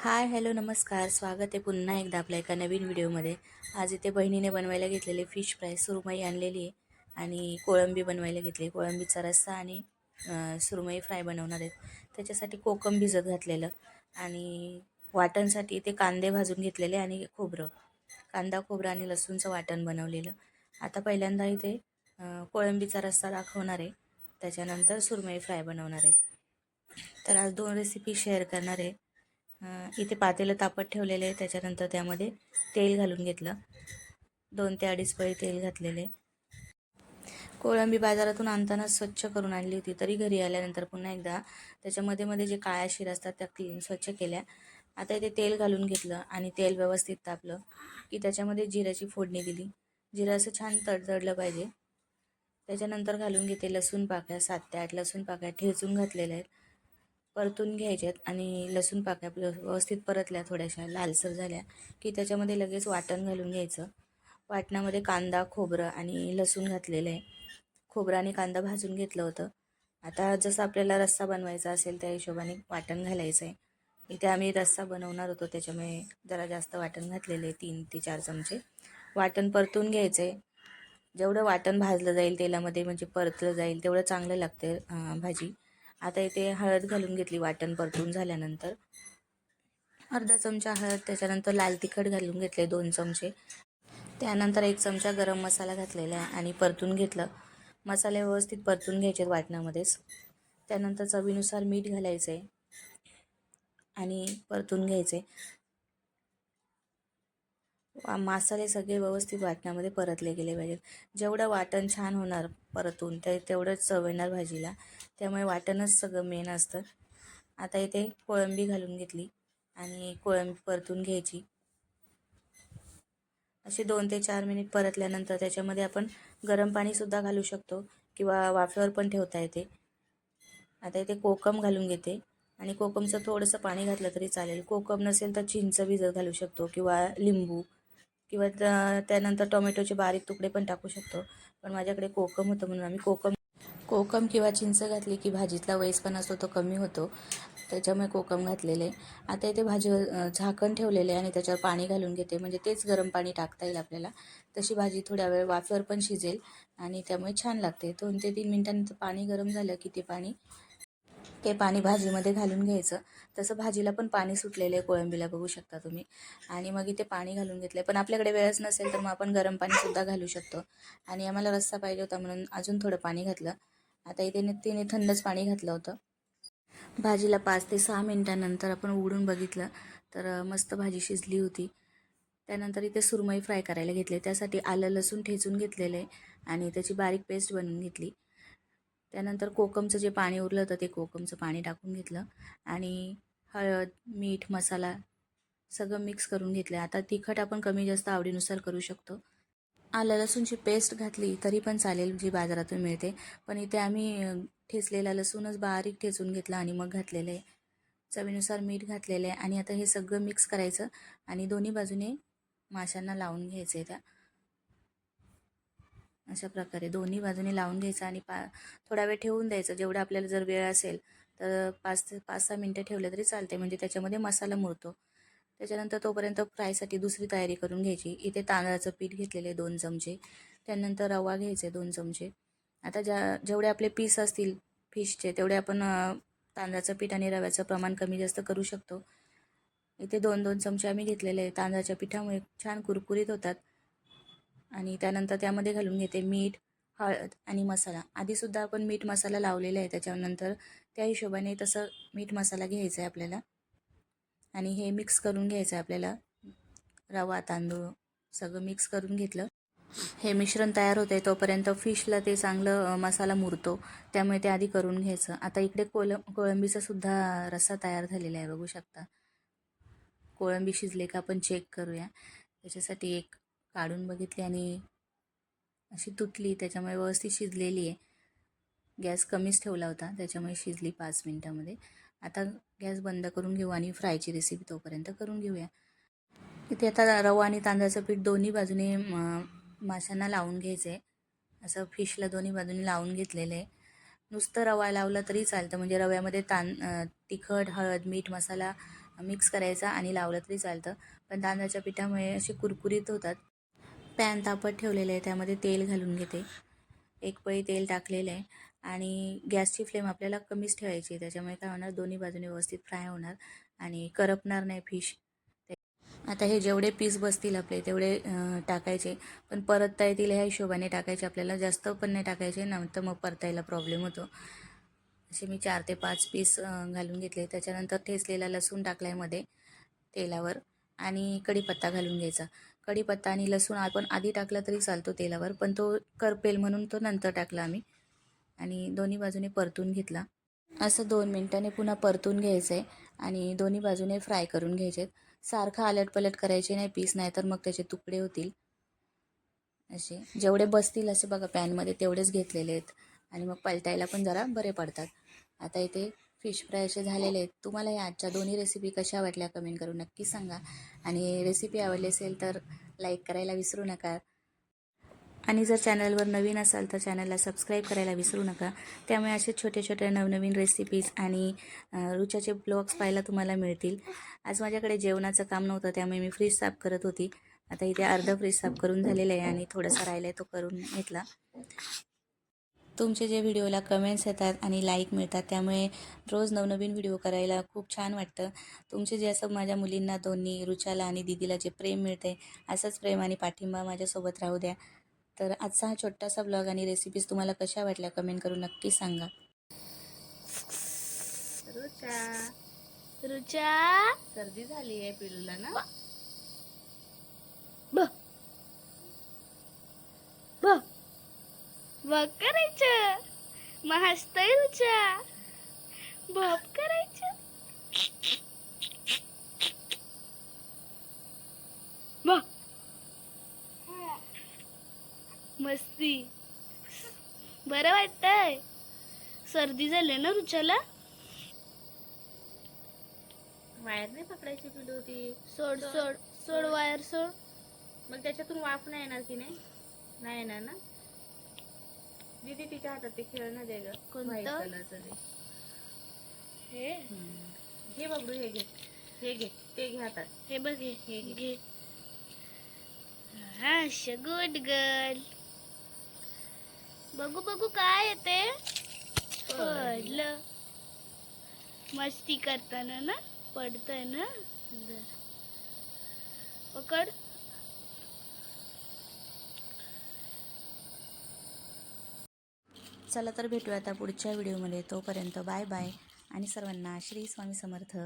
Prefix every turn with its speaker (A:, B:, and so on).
A: Hi hello नमस्कार. स्वागत आहे पुन्हा एकदा आपल्या एका नवीन व्हिडिओमध्ये. आज इथे बहिणीने बनवायला घेतलेले फिश फ्राय सुरमई आणलेली आहे आणि कोळंबी बनवायला घेतली कोळंबीचा रस्सा आणि सुरमई फ्राय बनवणार आहेत. त्याच्यासाठी कोकम भिजत घातलेलं आणि वाटणसाठी इथे कांदे भाजून घेतलेले आणि खोबरं. कांदा खोबरं आणि लसूणचं वाटण बनवलेलं. आता पहिल्यांदा इथे कोळंबीचा रस्सा दाखवणार आहे. त्याच्यानंतर सुरमई फ्राय बनवणार आहेत. तर आज दोन रेसिपी शेअर करणार आहे. इथे पातेलं तापत ठेवलेले आहे. त्याच्यानंतर त्यामध्ये तेल घालून घेतलं. दोन ते अडीच पळी तेल घातलेले. कोळंबी बाजारातून आणताना स्वच्छ करून आणली होती. तरी घरी आल्यानंतर पुन्हा एकदा त्याच्यामध्ये मध्ये जे काळ्या शिर असतात त्या क्लीन स्वच्छ केल्या. आता इथे तेल घालून घेतलं आणि तेल व्यवस्थित तापलं की त्याच्यामध्ये जिऱ्याची फोडणी दिली. जिरं असं छान तडतडलं पाहिजे. त्याच्यानंतर घालून घेते लसूण पाकळ्या सात ते आठ लसूण पाकळ्या ठेचून घातलेल्या आहेत. परतून घ्यायच्यात आणि लसूण पाकळ्या आपल्या व्यवस्थित परतल्या थोड्याशा लालसर झाल्या की त्याच्यामध्ये लगेच वाटण घालून घ्यायचं. वाटणामध्ये कांदा खोबरं आणि लसूण घातलेलं आहे. खोबरं आणि कांदा भाजून घेतलं होतं. आता जसं आपल्याला रस्सा बनवायचा असेल त्या हिशोबाने वाटण घालायचं आहे. इथे आम्ही रस्सा बनवणार होतो त्याच्यामुळे जरा जास्त वाटण घातलेलं आहे तीन ते चार चमचे. वाटण परतून घ्यायचं आहे. जेवढं वाटण भाजलं जाईल तेलामध्ये म्हणजे परतलं जाईल तेवढं चांगलं लागते भाजी. आता इथे हळद घालून घेतली वाटण परतून झाल्यानंतर. अर्धा चमचा हळद त्याच्यानंतर लाल तिखट घालून घेतले दोन चमचे. त्यानंतर एक चमचा गरम मसाला घातलेला आहे आणि परतून घेतलं. मसाले व्यवस्थित परतून घ्यायचे वाटणामध्येच. त्यानंतर चवीनुसार मीठ घालायचं आहे आणि परतून घ्यायचे मसाले सगळे व्यवस्थित वाटणामध्ये परतले गेले पाहिजेत. जेवढं वाटण छान होणार परतून ते तेवढंच चव येणार भाजीला. त्यामुळे वाटणच सगळं मेन असतं. आता इथे कोळंबी घालून घेतली आणि कोळंबी परतून घ्यायची. असे दोन ते चार मिनिट परतल्यानंतर त्याच्यामध्ये आपण गरम पाणीसुद्धा घालू शकतो किंवा वाफेवर पण ठेवता येते. आता इथे कोकम घालून घेते आणि कोकमचं थोडंसं पाणी घातलं तरी चालेल. कोकम नसेल तर चिंच भिजत घालू शकतो किंवा लिंबू. किंवा त्यानंतर टोमॅटोचे बारीक तुकडे पण टाकू शकतो. पण माझ्याकडे कोकम होतं म्हणून आम्ही कोकम कोकम किंवा चिंच घातली की भाजीतला वयस्पण असतो तो कमी होतो. त्याच्यामुळे कोकम घातलेले. आता इथे भाजी झाकण ठेवलेले आणि त्याच्यावर पाणी घालून घेते. म्हणजे तेच गरम पाणी टाकता येईल आपल्याला. तशी भाजी थोड्या वेळ वाफेवर पण शिजेल आणि त्यामुळे छान लागते. दोन ते तीन मिनिटांनंतर पाणी गरम झालं की ते पाणी ते पाणी भाजीमध्ये घालून घ्यायचं. तसं भाजीला पण पाणी सुटलेलं आहे कोळंबीला बघू शकता तुम्ही. आणि मग इथे पाणी घालून घेतलं पण आपल्याकडे वेळच नसेल तर मग आपण गरम पाणीसुद्धा घालू शकतो. आणि आम्हाला रस्सा पाहिजे होता म्हणून अजून थोडं पाणी घातलं. आता इथे तिने थंडच पाणी घातलं होतं. भाजीला पाच ते सहा मिनिटांनंतर आपण उघडून बघितलं तर मस्त भाजी शिजली होती. त्यानंतर इथे सुरमई फ्राय करायला घेतले. त्यासाठी आलं लसूण ठेचून घेतलेलं आहे. आणि त्याची बारीक पेस्ट बनवून घेतली. त्यानंतर कोकमचं जे पाणी उरलं होतं ते कोकमचं पाणी टाकून घेतलं आणि हळद मीठ मसाला सगळं मिक्स करून घेतलं आता तिखट आपण कमी जास्त आवडीनुसार करू शकतो. आलं लसूणची पेस्ट घातली तरी पण चालेल जी बाजारातून मिळते. पण इथे आम्ही ठेचलेला लसूणच बारीक ठेचून घेतला आणि मग घातलेलं. आहे चवीनुसार मीठ घातलेलं आहे आणि आता हे सगळं मिक्स करायचं आणि दोन्ही बाजूने माशांना लावून घ्यायचं आहे त्या. अशा प्रकारे दोन्ही बाजूने लावून घ्यायचं आणि पा थोडा वेळ ठेवून द्यायचं. जेवढं आपल्याला जर वेळ असेल तर पाच ते पाच सहा मिनटं ठेवलं तरी चालते म्हणजे त्याच्यामध्ये मसाला मुरतो. त्याच्यानंतर तोपर्यंत फ्रायसाठी दुसरी तयारी करून घ्यायची. इथे तांदळाचं पीठ घेतलेले दोन चमचे. त्यानंतर रवा घ्यायचे दोन चमचे. आता ज्या जेवढे आपले पीस असतील फिशचे तेवढे आपण तांदळाचं पीठ आणि रव्याचं प्रमाण कमी जास्त करू शकतो. इथे दोन दोन चमचे आम्ही घेतलेले आहे तांदळाच्या पिठामुळे छान कुरकुरीत होतात. आणि त्यानंतर त्यामध्ये घालून घेते मीठ हळद आणि मसाला. आधीसुद्धा आपण मीठ मसाला लावलेला आहे त्याच्यानंतर त्या हिशोबाने तसं मीठ मसाला घ्यायचा आहे आपल्याला. आणि हे मिक्स करून घ्यायचं आहे आपल्याला. रवा तांदूळ सगळं मिक्स करून घेतलं. हे मिश्रण तयार होते तोपर्यंत फिशला ते चांगलं मसाला मुरतो. त्यामुळे ते आधी करून घ्यायचं. आता इकडे कोल कोळंबीचा सुद्धा रस्सा तयार झालेला आहे बघू शकता. कोळंबी शिजले का आपण चेक करूया. त्याच्यासाठी एक काढून बघितली आणि अशी तुटली त्याच्यामुळे व्यवस्थित शिजलेली आहे. गॅस कमीच ठेवला होता त्याच्यामुळे शिजली पाच मिनटामध्ये. आता गॅस बंद करून घेऊ आणि फ्रायची रेसिपी तोपर्यंत करून घेऊया. इथे आता रवा आणि तांदळाचं पीठ दोन्ही बाजूने माशांना लावून घ्यायचं आहे असं फिशला दोन्ही बाजूने लावून घेतलेलं आहे. नुसतं रवा लावला तरी चालतं म्हणजे रव्यामध्ये तां तिखट हळद मीठ मसाला मिक्स करायचा आणि लावलं तरी चालतं. पण तांदळाच्या पिठामुळे असे कुरकुरीत होतात. पॅन तापत ठेवलेलं आहे त्यामध्ये तेल घालून घेते. एक पळी तेल टाकलेलं आहे आणि गॅसची फ्लेम आपल्याला कमीच ठेवायची आहे त्याच्यामुळे काय होणार दोन्ही बाजूने व्यवस्थित फ्राय होणार आणि करपणार नाही फिश. आता हे जेवढे पीस बसतील आपले तेवढे टाकायचे. पण परतता येतील ह्या हिशोबाने टाकायचे आपल्याला जास्त पण नाही टाकायचे नंतर मग परतायला प्रॉब्लेम होतो. असे मी चार ते पाच पीस घालून घेतले. त्याच्यानंतर ठेचलेला लसूण टाकलायमध्ये तेलावर आणि कढीपत्ता घालून घ्यायचा. कढीपत्ता आणि लसूण आपण आधी टाकला तरी चालतो तेलावर पण तो करपेल म्हणून तो नंतर टाकला आम्ही. आणि दोन्ही बाजूने परतून घेतला. असं दोन मिनटाने पुन्हा परतून घ्यायचं आहे आणि दोन्ही बाजूने फ्राय करून घ्यायचे सारखं आलटपलट करायचे नाही पीस नाही तर मग त्याचे तुकडे होतील. असे. जेवढे बसतील असे बघा पॅनमध्ये तेवढेच घेतलेले आहेत. आणि मग पलटायला पण जरा बरे पडतात. आता इथे फिश फ्राय असे झालेले आहेत. तुम्हाला या आजच्या दोन्ही रेसिपी कशा वाटल्या कमेंट करून नक्की सांगा. आणि रेसिपी आवडली असेल तर लाईक करायला विसरू नका. आणि जर चॅनलवर नवीन असाल तर चॅनलला सबस्क्राईब करायला विसरू नका. त्यामुळे असे छोटे छोटे नवनवीन रेसिपीज आणि रुचाचे ब्लॉग्स पाहायला तुम्हाला मिळतील. आज माझ्याकडे जेवणाचं काम नव्हतं त्यामुळे मी फ्रीज साफ करत होती. आता इथे अर्धा फ्रीज साफ करून झालेलं आहे आणि थोडासा राहिला आहे तो करून घेतला. तुमचे जे व्हिडिओला कमेंट्स येतात आणि लाईक मिळतात त्यामुळे रोज नवनवीन व्हिडिओ करायला खूप छान वाटतं. तुमचे जे असं माझ्या मुलींना दोन्ही रुचाला आणि दिदीला जे प्रेम मिळते असंच प्रेम आणि पाठिंबा माझ्यासोबत राहू द्या. तर आजचा हा छोटासा ब्लॉग आणि रेसिपीज तुम्हाला कशा वाटल्या कमेंट करून नक्की सांगा. रुचा.
B: रुचा.
A: सर्दी झाली आहे पिलूला ना?
B: बघ करायचं. मग हसतय रुचा बॉब करायचं. मस्ती. बरं वाटतंय. सर्दी झाली ना रुचाला
C: वायर नाही पकडायची पिलू होती
B: सोड सोड सोड. वायर सोड.
C: मग त्याच्यातून वाफ नाही येणार की नाही? नाही येणार ना? दीदी तिच्या हातात ते खेळणं दे ग.
B: कोणतं?
C: व्हाईट कलरचं ते
B: हे?
C: घे बघू हे घे. हे घे. ते घे हातात.
B: हे बघ हे हे घे. हा गुड गर्ल बघू बघू काय येते. पडलं. मस्ती करताना ना पडतंय ना. पकड.
A: चला तर भेटूया आता पुढच्या व्हिडिओमध्ये. तोपर्यंत बाय बाय. आणि सर्वांना श्री स्वामी समर्थ.